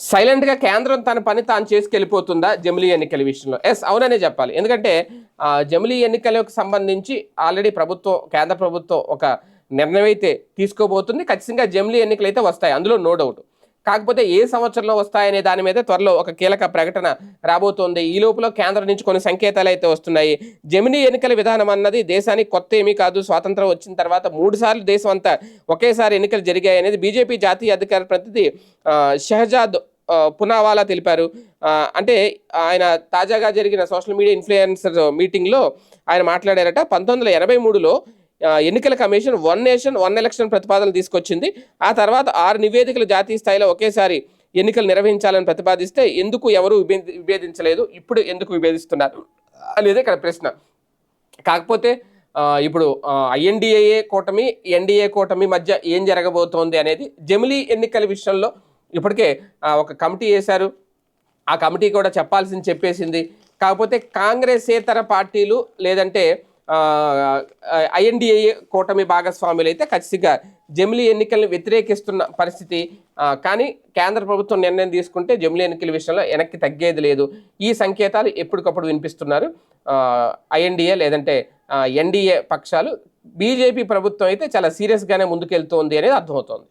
సైలెంట్గా కేంద్రం తన పని తాను చేసుకెళ్ళిపోతుందా జమిలీ ఎన్నికల విషయంలో? ఎస్ అవుననే చెప్పాలి. ఎందుకంటే ఆ, జమిలీ ఎన్నికలకు సంబంధించి ఆల్రెడీ ప్రభుత్వం కేంద్ర ప్రభుత్వం ఒక నిర్ణయం అయితే తీసుకోబోతుంది. ఖచ్చితంగా జమిలీ ఎన్నికలు అయితే వస్తాయి. అందులో నో డౌట్. కాకపోతే ఏ సంవత్సరంలో వస్తాయనే దాని మీద త్వరలో ఒక కీలక ప్రకటన రాబోతోంది. ఈ లోపల కేంద్రం నుంచి కొన్ని సంకేతాలు అయితే వస్తున్నాయి. జమినీ ఎన్నికల విధానం అన్నది దేశానికి కొత్త ఏమీ కాదు. స్వాతంత్రం వచ్చిన తర్వాత మూడు సార్లు దేశం అంతా ఒకేసారి ఎన్నికలు జరిగాయి అనేది బీజేపీ జాతీయ అధికార ప్రతినిధి షహజాద్ పునావాలా తెలిపారు. అంటే ఆయన తాజాగా జరిగిన సోషల్ మీడియా ఇన్ఫ్లుయెన్సర్ మీటింగ్లో ఆయన మాట్లాడారట పంతొమ్మిది వందల ఎనభై మూడులో ఎన్నికల commission one nation one election ప్రతిపాదన తీసుకొచ్చింది. ఆ తర్వాత ఆరు నివేదికలు జాతీయ స్థాయిలో ఒకేసారి ఎన్నికలు నిర్వహించాలని ప్రతిపాదిస్తే ఎందుకు ఎవరు విభేదించలేదు? ఇప్పుడు ఎందుకు విభేదిస్తున్నారు? అనేది ఇక్కడ ప్రశ్న. కాకపోతే ఇప్పుడు ఐఎన్డిఏ కూటమి ఎన్డీఏ కూటమి మధ్య ఏం జరగబోతోంది అనేది జమిలీ ఎన్నికల విషయంలో ఇప్పటికే ఒక కమిటీ వేశారు. ఆ కమిటీ కూడా చెప్పాల్సింది చెప్పేసింది. కాకపోతే కాంగ్రెసేతర పార్టీలు లేదంటే ఐఎన్డిఏ కూటమి భాగస్వాములు అయితే ఖచ్చితంగా జమిలీ ఎన్నికలను వ్యతిరేకిస్తున్న పరిస్థితి కానీ కేంద్ర ప్రభుత్వం నిర్ణయం తీసుకుంటే జమిలీ ఎన్నికల విషయంలో వెనక్కి తగ్గేది లేదు. ఈ సంకేతాలు ఎప్పటికప్పుడు వినిపిస్తున్నారు. ఐఎన్డిఏ లేదంటే ఎన్డీఏ పక్షాలు. బీజేపీ ప్రభుత్వం అయితే చాలా సీరియస్గానే ముందుకెళ్తోంది అనేది అర్థమవుతోంది.